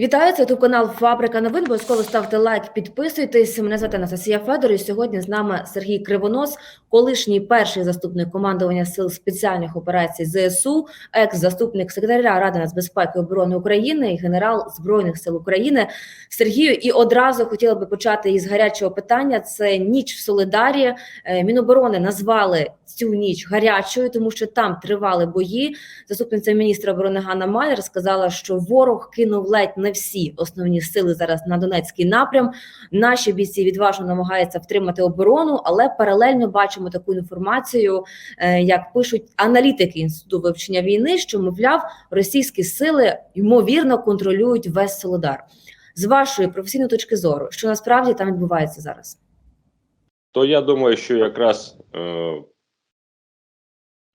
Вітаю, це тут канал Фабрика новин. Обов'язково ставте лайк, підписуйтесь. Мене звати Анастасія Федор. І сьогодні з нами Сергій Кривонос, колишній перший заступник командування сил спеціальних операцій ЗСУ, екс-заступник секретаря Ради нацбезпеки і оборони України і генерал Збройних сил України. Сергію, і одразу хотіла би почати із гарячого питання. Це ніч в Солидарі. Е, Міноборони назвали цю ніч гарячою, тому що там тривали бої. Заступниця міністра оборони Ганна Малер сказала, що ворог кинув ледь не всі основні сили зараз на Донецький напрям. Наші бійці відважно намагаються втримати оборону, але паралельно бачимо таку інформацію, е, як пишуть аналітики інституту вивчення війни, що мовляв, російські сили ймовірно контролюють весь Солодар. З вашої професійної точки зору, що насправді там відбувається зараз? То я думаю, що якраз е,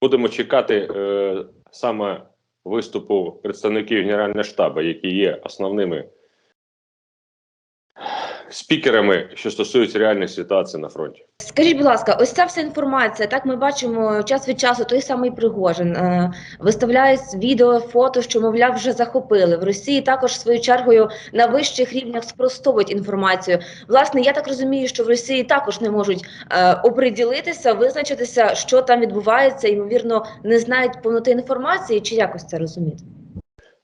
будемо чекати е, саме виступу представників Генерального штабу, які є основними спікерами, що стосуються реальної ситуації на фронті. Скажіть, будь ласка, ось ця вся інформація. Так ми бачимо час від часу. Той самий Пригожин е, виставляє відео, фото, що мовляв вже захопили в Росії. Також своєю чергою на вищих рівнях спростовують інформацію. Власне, я так розумію, що в Росії також не можуть е, оприділитися, визначитися, що там відбувається. Ймовірно, не знають повноти інформації, чи якось це розуміти.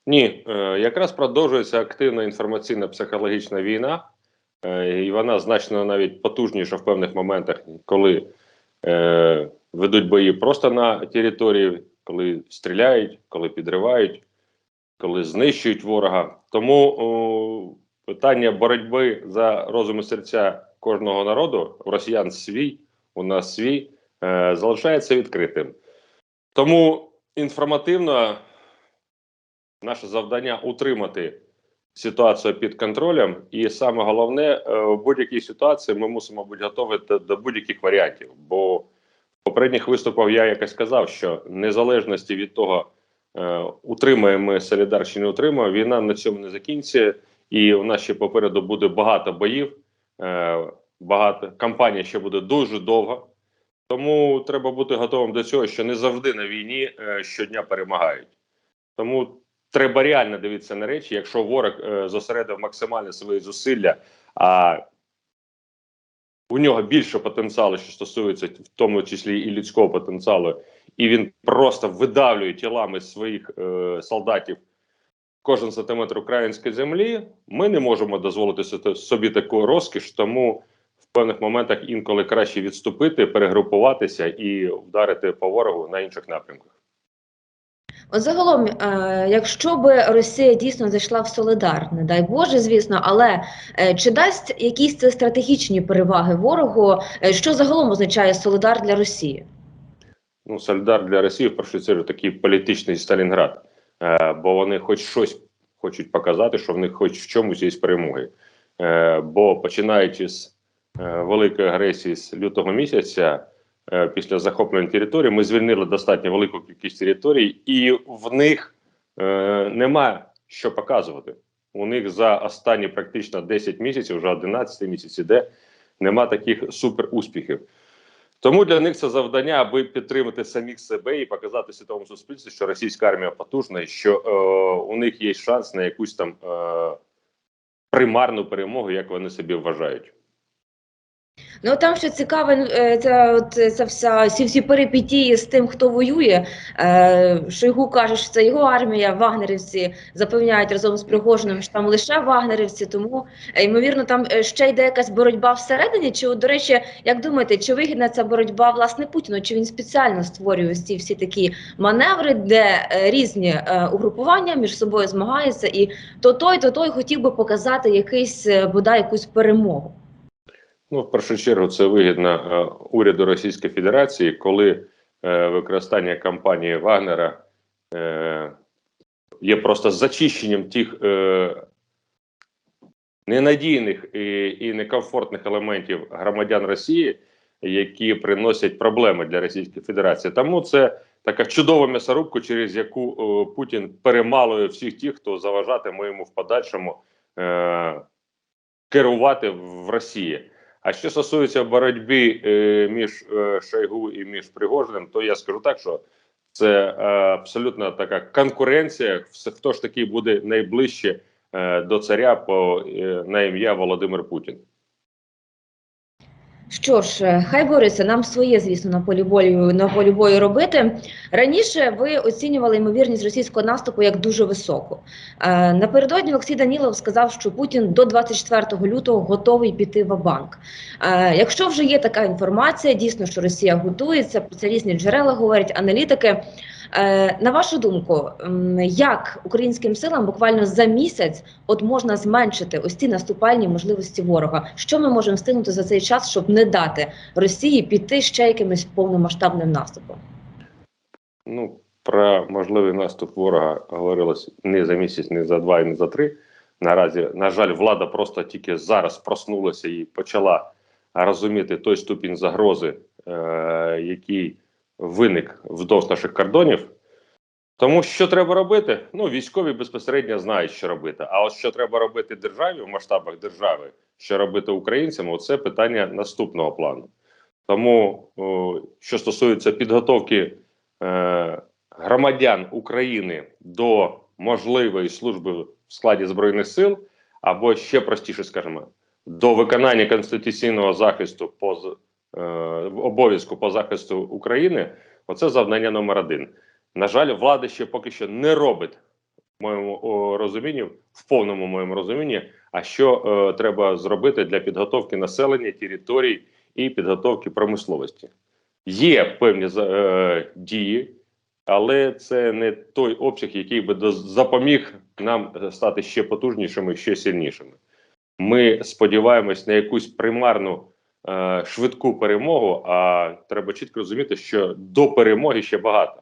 Ні, е, якраз продовжується активна інформаційна психологічна війна, і вона значно навіть потужніша в певних моментах, коли е, ведуть бої просто на території, коли стріляють, коли підривають, коли знищують ворога. Тому о, питання боротьби за розум і серця кожного народу, у росіян свій, у нас свій, е, залишається відкритим. Тому інформативно наше завдання утримати ситуацію під контролем, і саме головне, е, в будь-якій ситуації ми мусимо бути готові до, будь-яких варіантів. Бо в попередніх виступах я якось сказав, що незалежності від того, е, утримаємо Солідар чи не утримаємо, війна на цьому не закінчиться, і у нас ще попереду буде багато боїв, е, багато кампанія ще буде дуже довго. Тому треба бути готовим до цього, що не завжди на війні щодня перемагають. Тому треба реально дивитися на речі, якщо ворог е, зосередив максимальне свої зусилля, а у нього більше потенціалу, що стосується в тому числі і людського потенціалу, і він просто видавлює тілами своїх е, солдатів кожен сантиметр української землі. Ми не можемо дозволити собі таку розкіш, тому в певних моментах інколи краще відступити, перегрупуватися і вдарити по ворогу на інших напрямках. От загалом, е, якщо би Росія дійсно зайшла в Солидар, не дай Боже, звісно, але е, чи дасть якісь це стратегічні переваги ворогу? Е, Що загалом означає Солидар для Росії? ну, Солідар для Росії в першу чергу такий політичний Сталінград, бо вони хоч щось хочуть показати, що в них хоч в чомусь є перемоги. Бо починаючи з великої агресії з лютого місяця, після захоплення території, ми звільнили достатньо велику кількість територій, і в них е, нема що показувати. У них за останні практично 10 місяців, вже 11 місяць іде, нема таких супер успіхів. Тому для них це завдання, аби підтримати самих себе і показати світовому суспільству, що російська армія потужна, і що е, у них є шанс на якусь там е, примарну перемогу, як вони собі вважають. Ну там ще цікаво, е, ця, от, ця вся всі, всі перипетії з тим, хто воює. Е, Шойгу каже, що це його армія, вагнерівці запевняють разом з Пригожиним, що там лише вагнерівці. Тому е, ймовірно, там е, ще йде якась боротьба всередині. Чи до речі, як думаєте, чи вигідна ця боротьба власне Путіну? Чи він спеціально створює ці всі такі маневри, де е, різні е, угрупування між собою змагаються, і то той, то той хотів би показати якийсь е, бодай якусь перемогу. Ну, в першу чергу, це вигідно е, уряду Російської Федерації, коли е, використання кампанії Вагнера е, є просто зачищенням тих ненадійних і, некомфортних елементів громадян Росії, які приносять проблеми для Російської Федерації. Тому це така чудова м'ясорубка, через яку Путін перемалує всіх тих, хто заважатиме йому в подальшому керувати в Росії. А що стосується боротьби е, між е, Шойгу і між Пригожиним, то я скажу так, що це е, абсолютно така конкуренція. Хто ж таки буде найближче до царя по на ім'я Володимир Путін. Що ж, е, хай бореться, нам своє, звісно, на полі бою на полі бою робити. Раніше ви оцінювали ймовірність російського наступу як дуже високу. Е, напередодні Олексій Данілов сказав, що Путін до 24 лютого готовий піти в банк. Е, якщо вже є така інформація, дійсно, що Росія готується, про це різні джерела говорять, аналітики. Е, на вашу думку, як українським силам буквально за місяць от можна зменшити ось ці наступальні можливості ворога? Що ми можемо встигнути за цей час, щоб не дати Росії піти ще якимось повномасштабним наступом? Ну, про можливий наступ ворога говорилось не за місяць, не за два і не за три. Наразі, на жаль, влада просто тільки зараз проснулася і почала розуміти той ступінь загрози, е, який виник вздовж наших кордонів. Тому що треба робити? Ну, військові безпосередньо знають, що робити. А от що треба робити державі в масштабах держави, що робити українцям, оце питання наступного плану. Тому, що стосується підготовки е, громадян України до можливої служби в складі збройних сил, або ще простіше скажемо, до виконання конституційного захисту по з- е, обов'язку по захисту України, оце завдання номер один. На жаль, влада ще поки що не робить в моєму розумінні, в повному моєму розумінні, а що е, треба зробити для підготовки населення, територій і підготовки промисловості. Є певні е, дії, але це не той обсяг, який би запоміг нам е, стати ще потужнішими, ще сильнішими. Ми сподіваємось на якусь примарну е, швидку перемогу. А треба чітко розуміти, що до перемоги ще багато.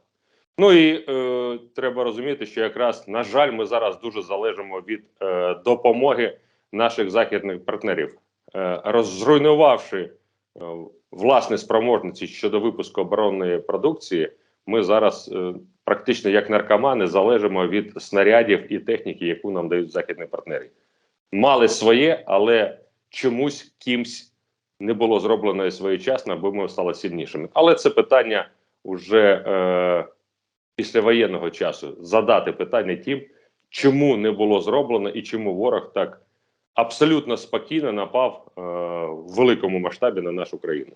Ну і е, треба розуміти, що якраз на жаль, ми зараз дуже залежимо від е, допомоги наших західних партнерів, е, розруйнувавши е, власні спроможності щодо випуску оборонної продукції. Ми зараз е, практично як наркомани залежимо від снарядів і техніки, яку нам дають західні партнери. Мали своє, але чомусь кимсь не було зроблено своєчасно, аби ми стали сильнішими. Але це питання уже е, після воєнного часу задати питання тим, чому не було зроблено і чому ворог так абсолютно спокійно напав е, в великому масштабі на нашу країну.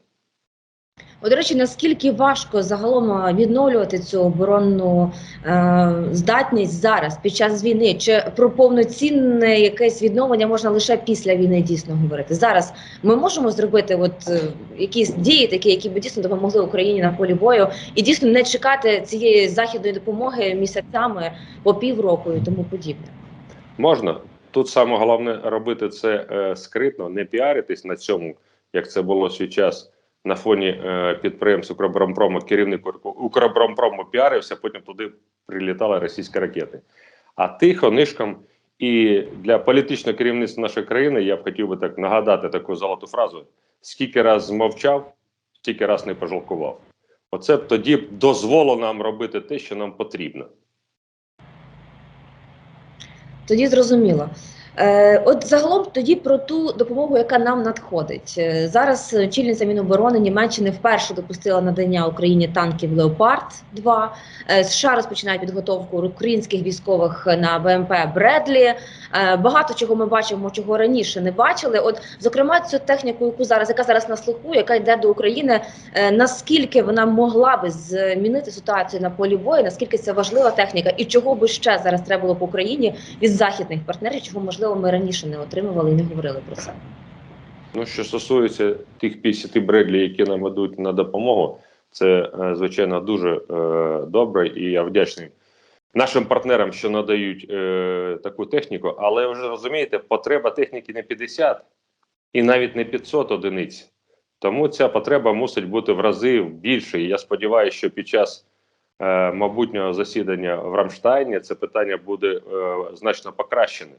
От, до речі, наскільки важко загалом відновлювати цю оборонну е, здатність зараз під час війни? Чи про повноцінне якесь відновлення можна лише після війни дійсно говорити? Зараз ми можемо зробити от е, якісь дії, такі, які б дійсно допомогли Україні на полі бою, і дійсно не чекати цієї західної допомоги місяцями по півроку і тому подібне. Можна тут саме головне робити це е, скритно, не піаритись на цьому, як це було свій час на фоні е, підприємств Укроборонпрому. Керівник Укр- Укроборонпрому піарився, потім туди прилітали російські ракети. А тихо, нишком. І для політичного керівництва нашої країни я б хотів би так нагадати таку золоту фразу: скільки раз змовчав, стільки раз не пожалкував. Оце б тоді б дозволило нам робити те, що нам потрібно. Тоді зрозуміло. Е, от загалом тоді про ту допомогу, яка нам надходить. Е, зараз очільниця Міноборони Німеччини вперше допустила надання Україні танків Леопард 2 Е, США розпочинають підготовку українських військових на БМП Бредлі. Багато чого ми бачимо, чого раніше не бачили. От, зокрема, цю техніку, яку зараз, яка зараз на слуху, яка йде до України, наскільки вона могла би змінити ситуацію на полі бою, наскільки це важлива техніка, і чого би ще зараз треба було по Україні від західних партнерів, чого можливо ми раніше не отримували і не говорили про це. Ну, що стосується тих 50 бредлі, які нам ідуть на допомогу, це е, звичайно дуже е, добре, і я вдячний нашим партнерам, що надають е, таку техніку. Але ви ж розумієте, потреба техніки не 50 і навіть не 500 одиниць. Тому ця потреба мусить бути в рази більше. І я сподіваюся, що під час е, майбутнього засідання в Рамштайні це питання буде е, значно покращене.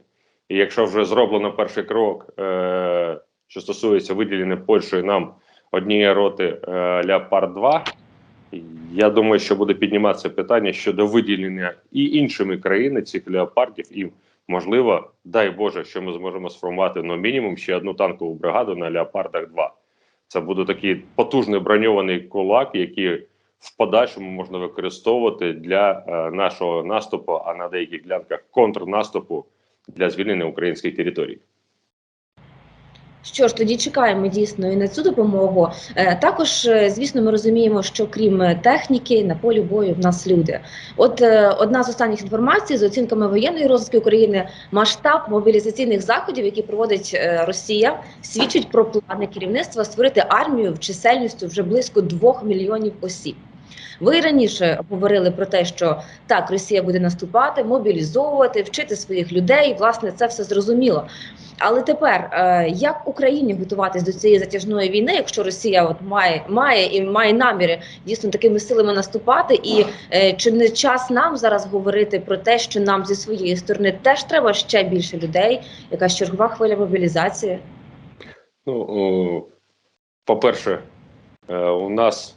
І якщо вже зроблено перший крок, е, що стосується виділення Польщею нам однієї роти е, Леопард 2 я думаю, що буде підніматися питання щодо виділення і іншими країнами цих леопардів, і можливо, дай Боже, що ми зможемо сформувати ну, мінімум ще одну танкову бригаду на Леопардах 2 Це буде такий потужний броньований кулак, який в подальшому можна використовувати для е, нашого наступу, а на деяких ділянках контрнаступу для звільнення українських територій. Що ж, тоді чекаємо дійсно і на цю допомогу. Е, Також, е, звісно, ми розуміємо, що крім е, техніки на полі бою в нас люди. От одна з останніх інформацій з оцінками воєнної розвитки України, масштаб мобілізаційних заходів, які проводить Росія, свідчить про плани керівництва створити армію в чисельністю вже близько двох мільйонів осіб. Ви раніше говорили про те, що так Росія буде наступати, мобілізовувати, вчити своїх людей. Власне, це все зрозуміло. Але тепер е, як Україні готуватись до цієї затяжної війни, якщо Росія от має має і має наміри дійсно такими силами наступати, і е, чи не час нам зараз говорити про те, що нам зі своєї сторони теж треба ще більше людей, якась чергова хвиля мобілізації? Ну, по-перше, е, у нас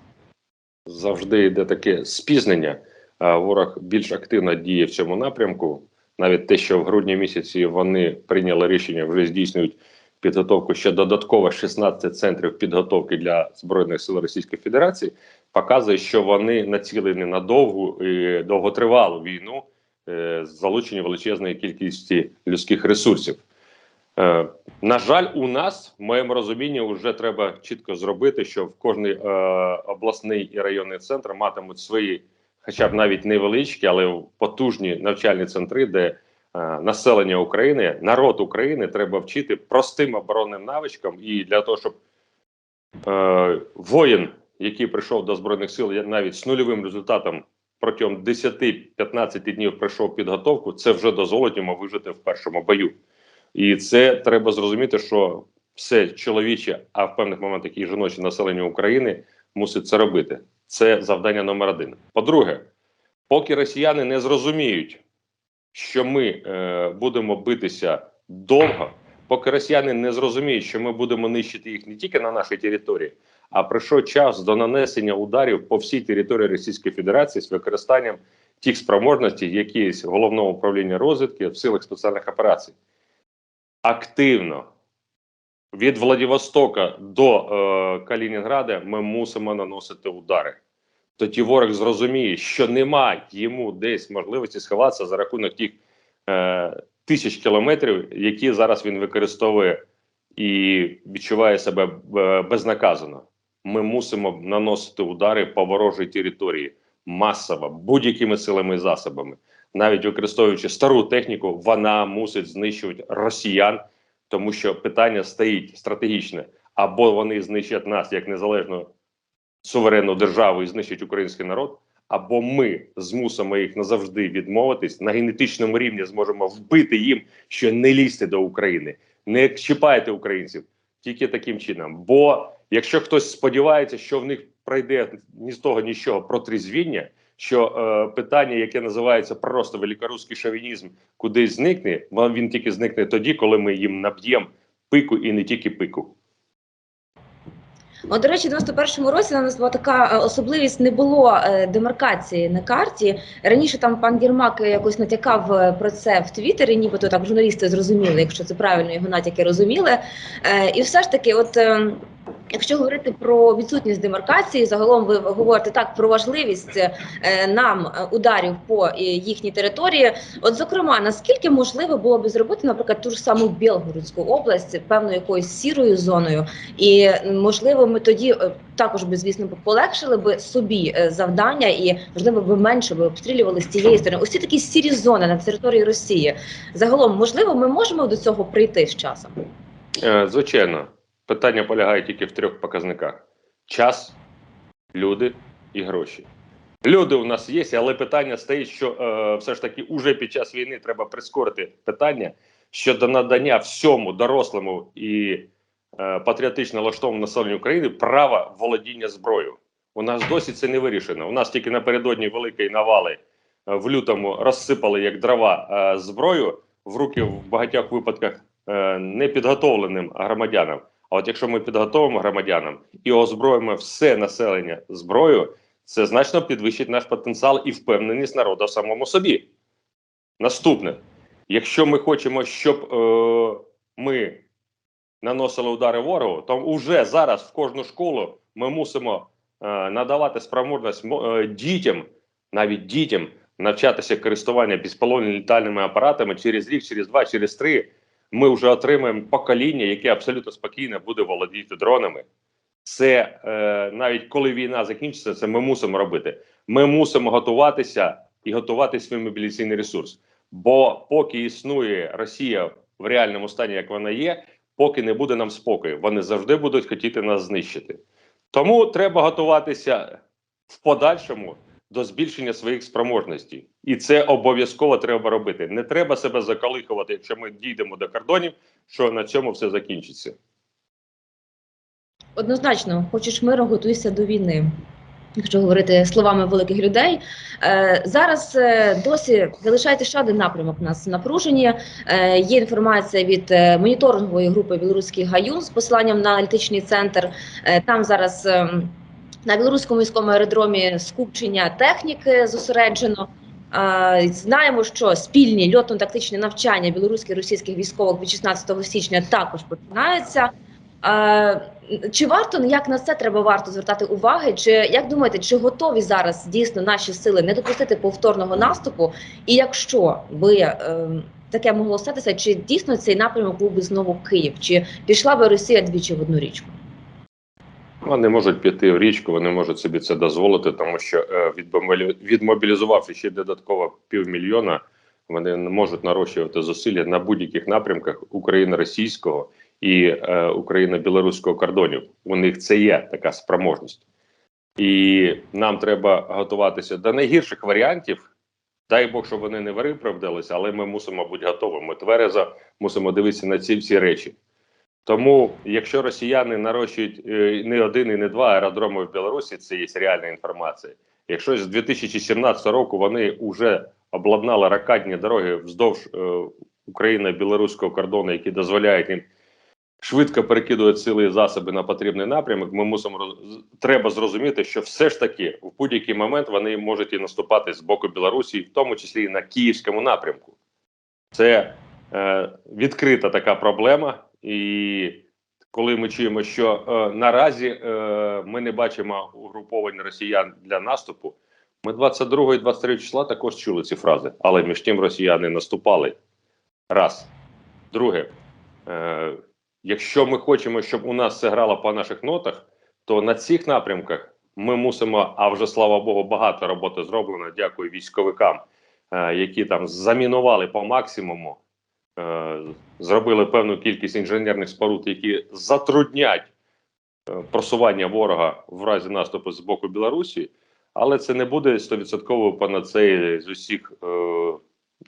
завжди йде таке спізнення. Ворог більш активно діє в цьому напрямку. Навіть те, що в грудні місяці вони прийняли рішення, вже здійснюють підготовку ще додатково 16 центрів підготовки для збройних сил Російської Федерації, показує, що вони націлені на довгу і довготривалу війну е, з залученням величезної кількості людських ресурсів. На жаль, у нас в моєму розумінні вже треба чітко зробити, що в кожний е, обласний і районний центр матимуть свої, хоча б навіть невеличкі, але потужні навчальні центри, де е, населення України, народ України треба вчити простим оборонним навичкам, і для того, щоб е, воїн, який прийшов до збройних сил, навіть з нульовим результатом протягом 10-15 днів пройшов підготовку, це вже дозволить йому вижити в першому бою. І це треба зрозуміти, що все чоловіче, а в певних моментах і жіноче населення України мусить це робити. Це завдання номер один. По-друге, поки росіяни не зрозуміють, що ми е, будемо битися довго, поки росіяни не зрозуміють, що ми будемо нищити їх не тільки на нашій території, а прийшов час до нанесення ударів по всій території Російської Федерації з використанням тих спроможностей, які є в головному розвідки в силах спеціальних операцій активно від Владивостока до е, Калінінграда ми мусимо наносити удари. Тоді ворог зрозуміє, що немає йому десь можливості сховатися за рахунок тих е, тисяч кілометрів, які зараз він використовує і відчуває себе е, безнаказано. Ми мусимо наносити удари по ворожій території масово, будь-якими силами і засобами навіть використовуючи стару техніку, вона мусить знищувати росіян, тому що питання стоїть стратегічне: або вони знищать нас як незалежну суверенну державу і знищать український народ, або ми змусимо їх назавжди відмовитись на генетичному рівні, зможемо вбити їм, що не лізьте до України, не чіпайте українців тільки таким чином. Бо якщо хтось сподівається, що в них пройде ні з того, ні з чого протризвіння, що е, питання, яке називається просто великоруський шовінізм, кудись зникне, він, тільки зникне тоді, коли ми їм наб'ємо пику і не тільки пику. От, до речі, в 91-му році у нас була така е, особливість, не було е, демаркації на карті. Раніше там пан Єрмак якось натякав е, про це в Твіттері, нібито так журналісти зрозуміли, якщо це правильно його натяки розуміли. І все ж таки, от. Якщо говорити про відсутність демаркації, загалом ви говорите так про важливість е, нам е, ударів по е, їхній території. От, зокрема, наскільки можливо було би зробити, наприклад, ту ж саму Білгородську область певною якоюсь сірою зоною, і можливо, ми тоді також би, звісно, полегшили би собі завдання, і можливо би менше би обстрілювали з цієї сторони. Ці такі сірі зони на території Росії. Загалом, можливо, ми можемо до цього прийти з часом. Звичайно, питання полягає тільки в трьох показниках: час, люди і гроші. Люди у нас є, але питання стоїть, що е, все ж таки уже під час війни треба прискорити питання щодо надання всьому дорослому і е, патріотично налаштованому населенню України права володіння зброєю. У нас досі це не вирішено. У нас тільки напередодні великої навали е, в лютому розсипали як дрова е, зброю в руки в багатьох випадках е, непідготовленим громадянам. А от якщо ми підготовимо громадянам і озброїмо все населення зброєю, це значно підвищить наш потенціал і впевненість народу в самому собі. Наступне, якщо ми хочемо, щоб е, ми наносили удари ворогу, то вже зараз в кожну школу ми мусимо е, надавати спроможність е, дітям, навіть дітям, навчатися користування безполовними літальними апаратами через рік, через два, через три. Ми вже отримаємо покоління, яке абсолютно спокійно буде володіти дронами. Це е, навіть коли війна закінчиться, це ми мусимо робити. Ми мусимо готуватися і готувати свій мобілізаційний ресурс. Бо поки існує Росія в реальному стані, як вона є, поки не буде нам спокою, вони завжди будуть хотіти нас знищити. Тому треба готуватися в подальшому до збільшення своїх спроможностей, і це обов'язково треба робити. Не треба себе заколихувати, якщо ми дійдемо до кордонів, що на цьому все закінчиться. Однозначно, хочеш миру, готуйся до війни. Якщо говорити словами великих людей, е, зараз е, досі залишається ще один напрямок у нас в напруженні. Е, є інформація від моніторингової групи Білоруський Гаюн з посиланням на аналітичний центр. Там зараз е, на білоруському військовому аеродромі скупчення техніки зосереджено. Знаємо, що спільні льотно-тактичні навчання білоруських і російських військових від 16 січня також починаються. Чи варто як на це треба варто звертати уваги? Чи як думаєте, чи готові зараз дійсно наші сили не допустити повторного наступу? І якщо би е, таке могло статися, чи дійсно цей напрямок був би знову Київ? Чи пішла би Росія двічі в одну річку? Вони можуть піти в річку, вони можуть собі це дозволити, тому що е, відмобілізувавши ще додатково півмільйона, вони не можуть нарощувати зусилля на будь-яких напрямках україно-російського і е, україно-білоруського кордонів. У них це є така спроможність, і нам треба готуватися до найгірших варіантів. Дай Бог, щоб вони не виправдалися, але ми мусимо бути готовими. Ми тверезо мусимо дивитися на ці всі речі. Тому, якщо росіяни нарощують е, не один і не два аеродроми в Білорусі, це є реальна інформація. Якщо з 2017 року вони вже обладнали ракадні дороги вздовж е, Україно-білоруського кордону, які дозволяють їм швидко перекидувати сили і засоби на потрібний напрямок, ми мусимо треба зрозуміти, що все ж таки в будь-який момент вони можуть і наступати з боку Білорусі, в тому числі і на київському напрямку. Це е, відкрита така проблема, і коли ми чуємо, що е, наразі е, ми не бачимо угруповань росіян для наступу, ми 22 і 23 числа також чули ці фрази, але між тим росіяни наступали. Раз. Друге, е, якщо ми хочемо, щоб у нас все грало по наших нотах, то на цих напрямках ми мусимо, а вже слава Богу, багато роботи зроблено. Дякую військовикам, е, які там замінували по максимуму, зробили певну кількість інженерних споруд, які затруднять е, просування ворога в разі наступу з боку Білорусі, але це не буде 100% панацеї з усіх е,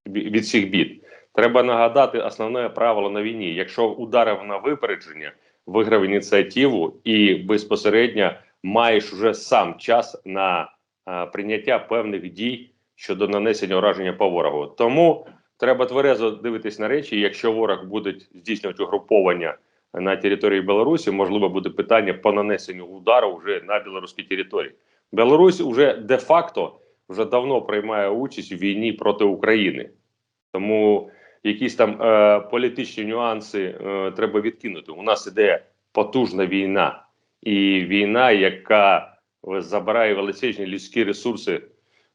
від всіх бід. Треба нагадати основне правило на війні: якщо ударив на випередження, виграв ініціативу і безпосередньо маєш вже сам час на е, прийняття певних дій щодо нанесення ураження по ворогу. Тому треба тверезо дивитись на речі. Якщо ворог буде здійснювати угруповання на території Білорусі, можливо, буде питання по нанесенню удару вже на білоруській території. Білорусь вже де-факто вже давно приймає участь у війні проти України, тому якісь там е, політичні нюанси е, треба відкинути. У нас іде потужна війна, і війна, яка забирає величезні людські ресурси.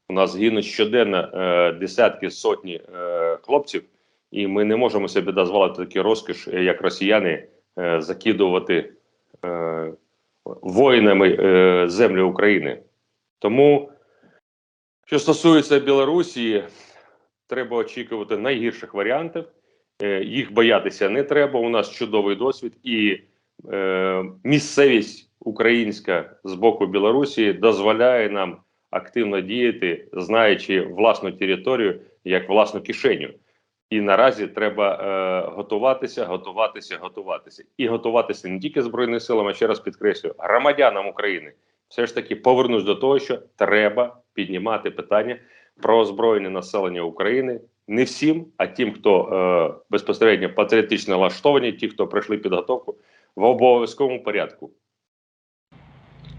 У нас гинуть щоденно е, десятки сотні е, хлопців, і ми не можемо собі дозволити такий розкіш, е, як росіяни, е, закидувати е, воїнами е, землю України. Тому, що стосується Білорусі, треба очікувати найгірших варіантів. Е, їх боятися не треба. У нас чудовий досвід, і е, місцевість українська з боку Білорусі дозволяє нам активно діяти, знаючи власну територію як власну кишеню. І наразі треба е, готуватися, готуватися, готуватися. І готуватися не тільки Збройним силам, а ще раз підкреслюю, громадянам України. Все ж таки повернусь до того, що треба піднімати питання про озброєння населення України не всім, а тим, хто е, безпосередньо патріотично налаштовані, ті, хто пройшли підготовку в обов'язковому порядку.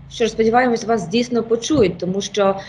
Що сподіваємось, вас дійсно почують, тому що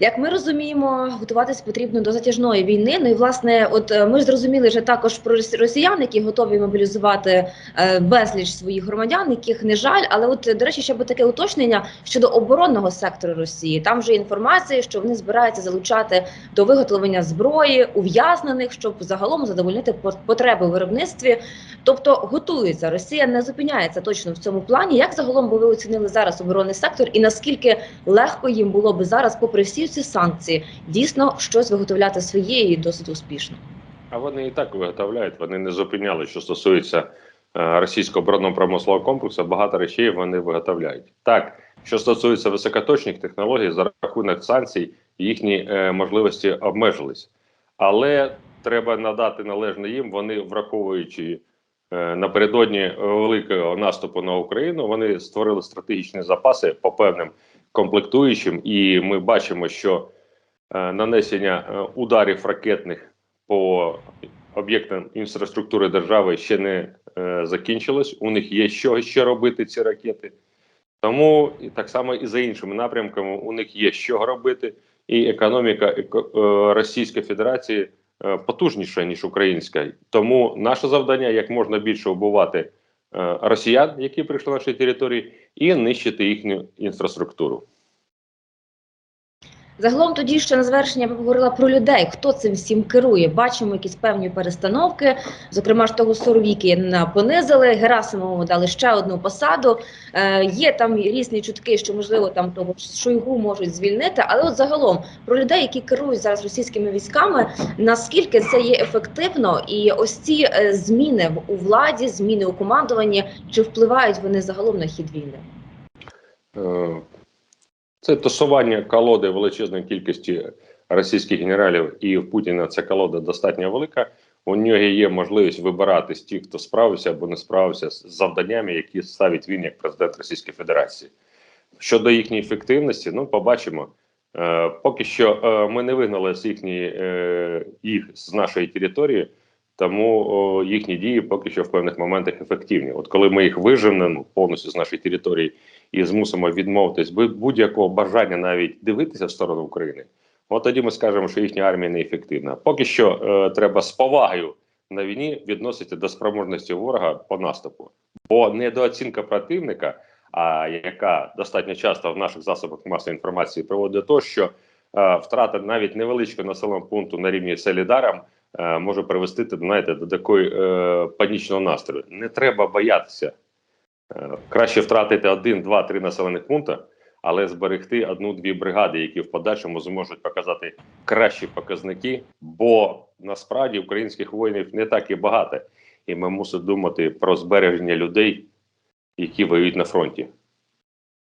Як ми розуміємо, готуватись потрібно до затяжної війни. Ну і власне, от е, ми ж зрозуміли вже також про рос- росіян, які готові мобілізувати е, безліч своїх громадян, яких не жаль. Але от до речі, ще би таке уточнення щодо оборонного сектору Росії. Там вже інформація, що вони збираються залучати до виготовлення зброї ув'язнених, щоб загалом задовольнити пот- потреби в виробництві. Тобто готується Росія, не зупиняється точно в цьому плані. Як загалом би ви оцінили зараз оборонний сектор, і наскільки легко їм було би зараз, попри всі ці санкції, дійсно щось виготовляти своє і досить успішно? А вони і так виготовляють, вони не зупиняли, що стосується е, російського оборонно-промислового комплексу, багато речей вони виготовляють. Так, що стосується високоточних технологій, за рахунок санкцій їхні е, можливості обмежились. Але треба надати належне їм, вони враховуючи е, напередодні великого наступу на Україну, вони створили стратегічні запаси по певним комплектуючим, і ми бачимо, що е, нанесення е, ударів ракетних по об'єктам інфраструктури держави ще не е, закінчилось. У них є що ще робити ці ракети. Тому і так само і за іншими напрямками у них є що робити, і економіка еко- Російської Федерації потужніша ніж українська. Тому наше завдання як можна більше вбивати е, росіян, які прийшли на наші території, і нищити їхню інфраструктуру. Загалом тоді ще на завершення я б говорила про людей, хто цим всім керує. Бачимо якісь певні перестановки. Зокрема, ж того Соровікіна понизили, Герасимову дали ще одну посаду. Е, є там різні чутки, що можливо там того Шойгу можуть звільнити. Але от загалом про людей, які керують зараз російськими військами, наскільки це є ефективно, і ось ці е, зміни у владі, зміни у командуванні, чи впливають вони загалом на хід війни? Це тасування колоди величезної кількості російських генералів, і в Путіна ця колода достатньо велика. У нього є можливість вибирати з тих, хто справився або не справився з завданнями, які ставить він як президент Російської Федерації. Щодо їхньої ефективності, ну побачимо. Е, поки що е, ми не вигнали з їхньої е, їх з нашої території, тому о, їхні дії поки що в певних моментах ефективні. От коли ми їх виженемо повністю з нашої території і змусимо відмовитись будь- будь-якого бажання навіть дивитися в сторону України, от тоді ми скажемо, що їхня армія неефективна. Поки що е, треба з повагою на війні відносити до спроможності ворога по наступу, бо недооцінка противника, а яка достатньо часто в наших засобах масової інформації приводить до того, що е, втрата навіть невеличкого населеного пункту на рівні Селідаром е, може привести знаєте, до такої е, панічного настрою. Не треба боятися. Е, Краще втратити один, два, три населених пункти, але зберегти одну-дві бригади, які в подальшому зможуть показати кращі показники, бо насправді українських воїнів не так і багато, і ми мусимо думати про збереження людей, які воюють на фронті,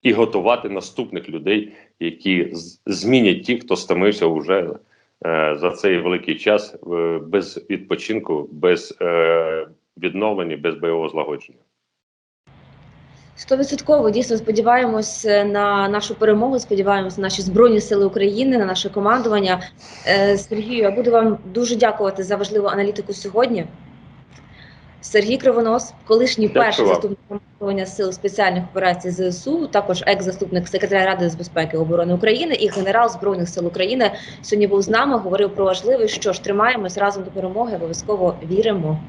і готувати наступних людей, які змінять ті, хто стомився вже е, за цей великий час е, без відпочинку, без е, відновлення, без бойового злагодження. Стовідсотково дійсно сподіваємось е, на нашу перемогу. Сподіваємось на наші збройні сили України, на наше командування. Е, Сергію, я буду вам дуже дякувати за важливу аналітику сьогодні. Сергій Кривонос, колишній Дякую перший вам. заступник командування сил спеціальних операцій ЗСУ, також екс-заступник секретаря Ради з безпеки і оборони України і генерал збройних сил України. Сьогодні був з нами. Говорив про важливе, що ж тримаємось разом до перемоги. Обов'язково віримо.